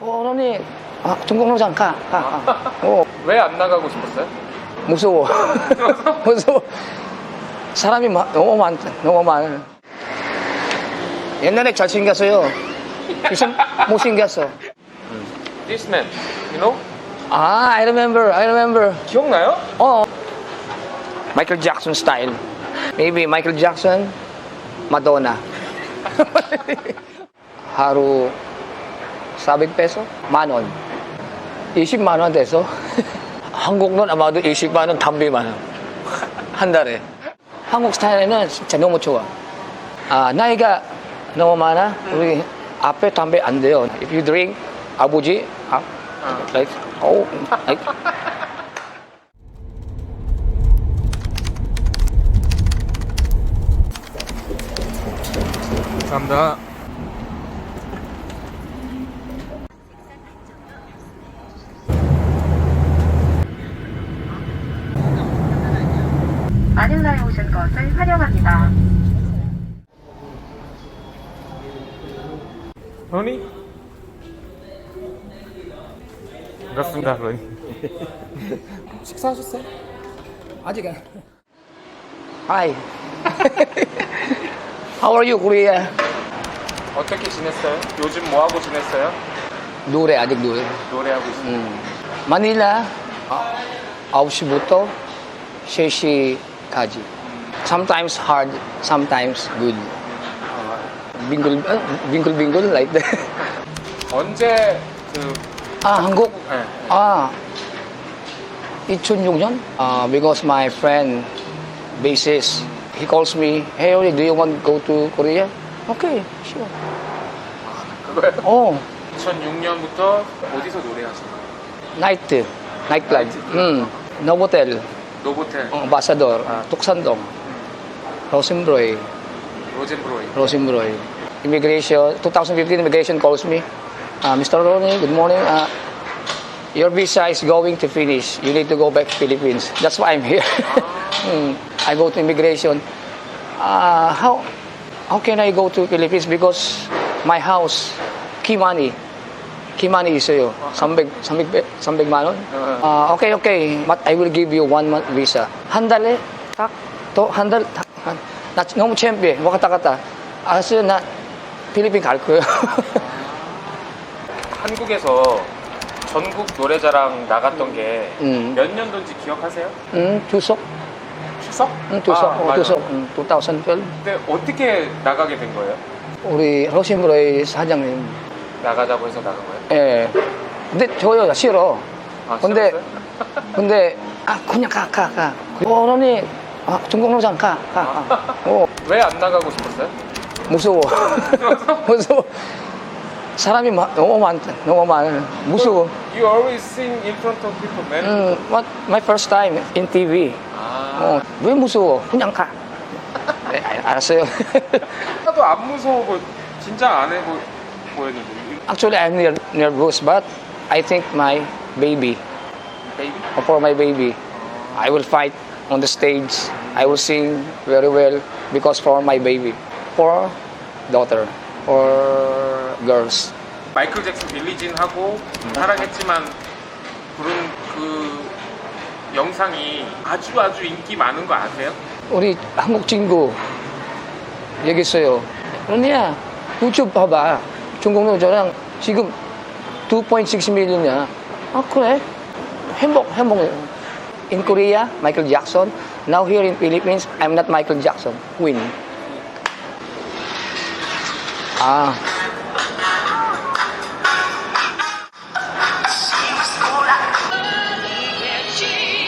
어, 언니, 아, 노장 가, 가, 가. 어, 왜 안 나가고 싶었어요? 무서워. 무서워. 사람이 마- 너무 많다, 너무 많아. 옛날에 잘생겼어요. 요즘 못생겼어. This man, you know? 아, I remember, I remember. 기억나요? 어. Michael Jackson style. Maybe Michael Jackson, Madonna. 하루 400 peso? 만 원. 20만 원 돼서 한국은 아마도 20만 원 담비만 원. 한 달에. 한국 스타일에는 진짜 너무 좋아. 아, 나이가 너무 많아. 우리 앞에 담배 안 돼요. If you drink, 아버지, 아, like, oh, like, 감사합니다. 마닐라에 오신 것을 환영합니다. 로니? 반갑습니다, 로니. 식사하셨어요? 아직은. Hi. How are you, Korea? 어떻게 지냈어요? 요즘 뭐 하고 지냈어요? 노래, 아직 노래. 노래하고 있어요. 음. 마닐라, 아, 9시부터 3시 까지. Sometimes hard, sometimes good. 빙글, 어? 빙글 빙글, like that. 언제 그 아, 한국? 네. 아, 2006년? Uh, because my friend, bassist, he calls me, hey, do you want to go to Korea? Okay, sure. 그거요? 어, 2006년부터 어디서 노래하신 거예요? 나이트, 나이트클럽. 음, 노보텔, Duterte. Ang ambasador, uh, ah, Tuksandong, Rosenbroy, Rosenbroy. Rosenbroy. Immigration, 2015 immigration calls me. Ah, uh, Mr. Ronnie, good morning. Uh, your visa is going to finish. You need to go back to Philippines. That's why I'm here. Hmm. I go to immigration. Uh, how how can I go to Philippines? Because my house, key money. Key money is sa'yo. Sambig, sambig, 300, 300만 원. Uh, okay, okay. But I will give you one month visa. 한 달에 딱, 또 한 달, 딱, 한, 나 너무 챔피해. 왔다 갔다. 알았어요. 나 필리핀 갈 거예요. 한국에서 전국 노래자랑 나갔던 게 몇 음. 년도인지 기억하세요? 음, 투석? 추석? 음, 투석. 아, 어, 맞아. 투석. 음, 2012. 근데 어떻게 나가게 된 거예요? 우리 러시브로의 사장님. 나가자고 해서 나간 거예요? 예. 근데 저요 싫어. 아, 근데 싫었어요? 근데 아 그냥 가 가 가. 어, 언니 아, 중국 노장 가 가. 가. 어 왜 안 나가고 싶었어요? 무서워. 무서워. 사람이 마, 너무 많다. 너무 많아. 무서워. You always sing in front of people, man. 음, what my first time in TV. 아, 어, 왜 무서워? 그냥 가. 네, 알- 알았어요. 하나도 안 무서워 보, 긴장 안해 보, 보였는데. Actually, I'm ner- nervous, but I think my baby, 베이비? for my baby, I will fight on the stage. I will sing very well because for my baby, for daughter, for girls. 마이클 잭슨 빌리진 하고 사랑했지만 부른 그 영상이 아주 아주 인기 많은 거 아세요? 우리 한국 친구 얘기 있어요. 언니야, 유튜브 봐봐. 중국 노조랑 지금 2.6 밀리언이야. 아, 그래? 행복, 행복. In Korea, Michael Jackson. Now here in Philippines, I'm not Michael Jackson. Win. 아.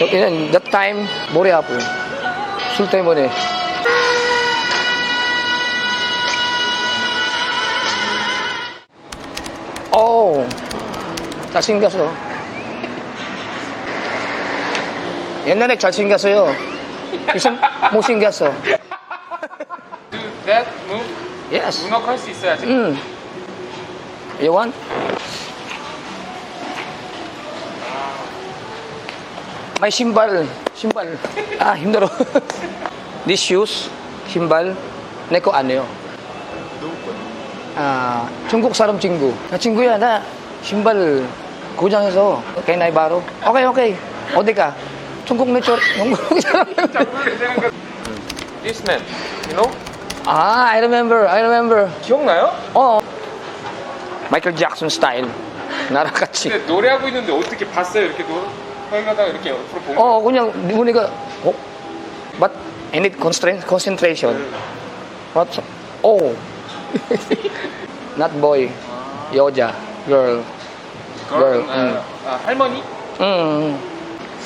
여기는 that time 머리 아프요. 술 잘생겼어. 옛날에 잘생겼어요. 요즘 못생겼어. Do that move Yes. 문어크 할수 있어야지. 음. You want? My 신발, 신발. 아, 힘들어. This shoes, 신발, 내 거 아니에요. 아, 중국 사람 친구. 나 친구야, 나 신발 고장해서 can I borrow? 오케이 오케이 어디 가? 중국 내쪽 영국 This man, you know? 아 I remember I remember 기억나요? 어 마이클 잭슨 스타일 나랑 같이 근데 노래하고 있는데 어떻게 봤어요? 이렇게 노 거기가다가 이렇게 옆으로 보고 어 그냥 보니까 어 but I need concentration what oh not boy 여자 girl girl, girl, 아, 아, 할머니? Mm.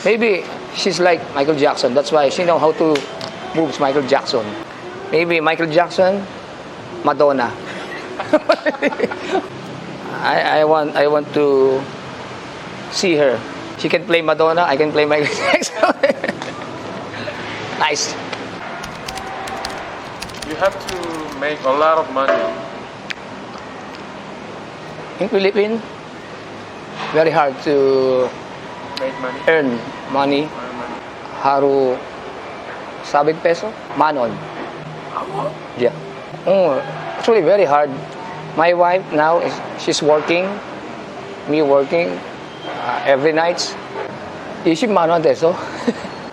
Maybe she's like Michael Jackson. That's why she know how to move Michael Jackson. Maybe Michael Jackson, Madonna. I, I want I want to see her. She can play Madonna. I can play Michael Jackson. nice. You have to make a lot of money. In Philippines, very hard to Make money. earn money. money. haru sabing peso manon yeah oh actually very hard my wife now is she's working me working uh, every night 20만 원 돼서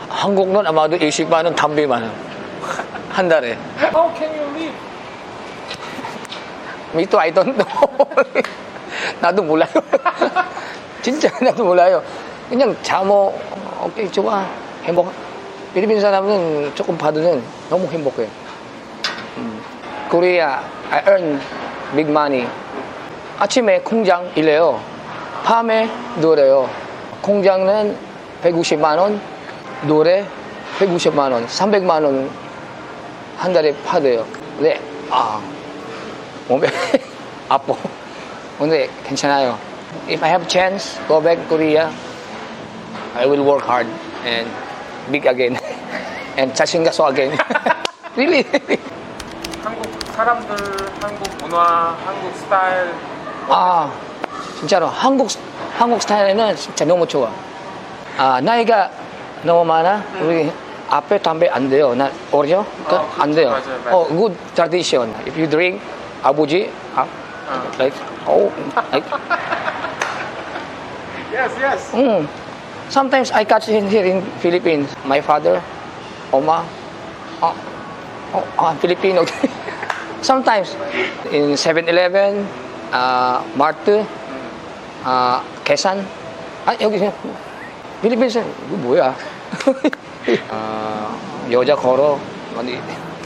한국 돈 아마도 20만 원 담비만 원. 한 달에 How can you live? Me too, I don't know. 나도 몰라요. 진짜 나도 몰라요. 그냥 자모, 오케이, 좋아. 행복. 필리핀 사람은 조금 받으면 너무 행복해. 음. Korea, I earn big money. 아침에 공장 일해요. 밤에 노래요. 공장은 150만 원, 노래 150만 원, 300만 원 한 달에 받아요. 네, 아, 몸에 아파. 근데 괜찮아요. If I have chance, go back Korea, I will work hard and big again. and 자신 가서 again. really? 한국 사람들, 한국 문화, 한국 스타일. 아, 진짜로 한국 한국 스타일은 진짜 너무 좋아. 아, 나이가 너무 많아. 우리 앞에 담배 안 돼요. 나 어려? 그, 어, 안 돼요. 맞아요, 맞아요. 어, good tradition. If you drink, 아버지, 아, 어. like, oh, like, Yes, yes. mm. Sometimes I catch in here in Philippines. My father, Oma, oh, oh, ah, Filipino. Sometimes in 7-Eleven, uh, Mart, 아, 계산? 아, 여기, 필리핀스, 이거 뭐야? 아, 여자 걸어, 어디,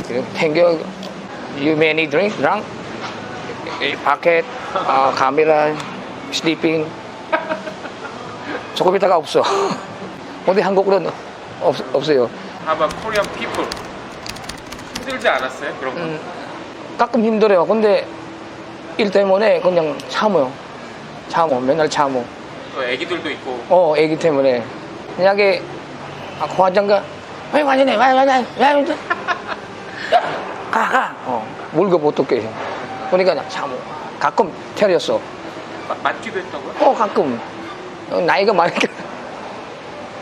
이렇게 탱겨, you many drink, drunk, 이 파켓, 아, 카메라, sleeping, 조금 있다가 없어. 근데 한국으로는 없, 없어요. About Korean people? 힘들지 않았어요? 그런 거? 음, 가끔 힘들어요. 근데 일 때문에 그냥 참어요. 참어, 맨날 참어. 또 애기들도 있고. 어, 애기 때문에. 만약에, 아, 화장가, 왜 화장해? 왜 화장해? 왜 화장해? 야, 가, 가. 어, 물고 어떡해. 그러니까 그냥 참어. 가끔 때렸어. 마- 맞기도 했다고요? 어, 가끔. 어, 나이가 많으니까.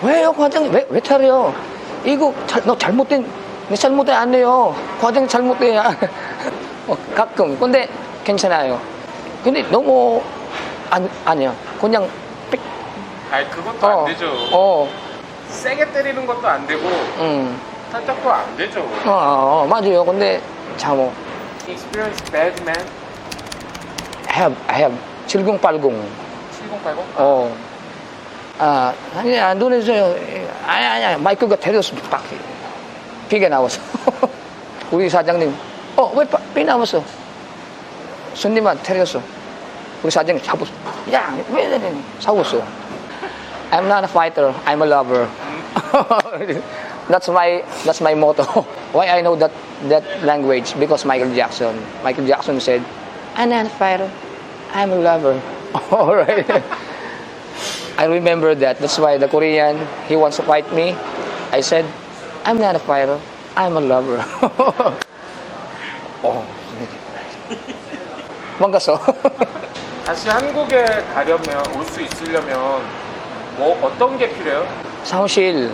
왜요, 과장님? 왜, 왜 타려? 이거, 잘, 너 잘못된, 내 잘못돼 안 해요. 과장 잘못돼야. 어, 가끔. 근데 괜찮아요. 근데 너무, 안, 아니야. 그냥, 삑, 아니, 그것도 어, 안 되죠. 어, 세게 때리는 것도 안 되고, 음, 살짝도 안 되죠. 어, 어, 어, 맞아요. 근데, 참어. Experience bad man have, I have. 7080. 7080? 어. 아, 아니, 안 돈해줘요. 아니, 아니, 아니, 마이크가 때렸어. 딱. 비가 나왔어. 우리 사장님, 어, 왜 빠- 비 나왔어? 손님한테 때렸어. 우리 사장님 잡았어. 야, 왜 이래? 사왔어. I'm not a fighter. I'm a lover. that's my that's my motto. Why I know that that language because Michael Jackson. Michael Jackson said, "I'm not a fighter. I'm a lover." All right. I remember that. That's why the Korean he wants to fight me. I said, "I'm not a fighter. I'm a lover." oh. 망갔어. 다시 한국에 가려면, 올 수 있으려면, 뭐, 어떤 게 필요해요? 사무실,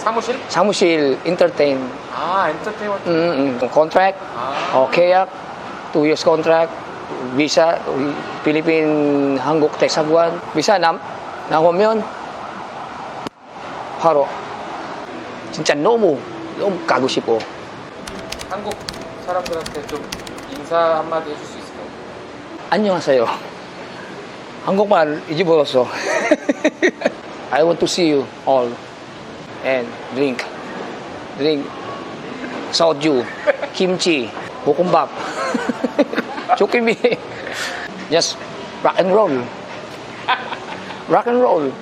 사무실? 사무실 entertain. 아, 엔터테인먼트. 음, 음. contract, 아, 어, 계약, two years contract, visa, 필리핀 한국 대사관 비자 나, 나오면 바로 진짜 너무 너무 가고 싶고 한국 사람들한테 좀 인사 한마디 해줄 수 있을까요? 안녕하세요. 한국말 잊어버렸어. I want to see you all and drink. Drink soju, kimchi, bukumbap, chukimi. Just rock and roll. Rock and roll.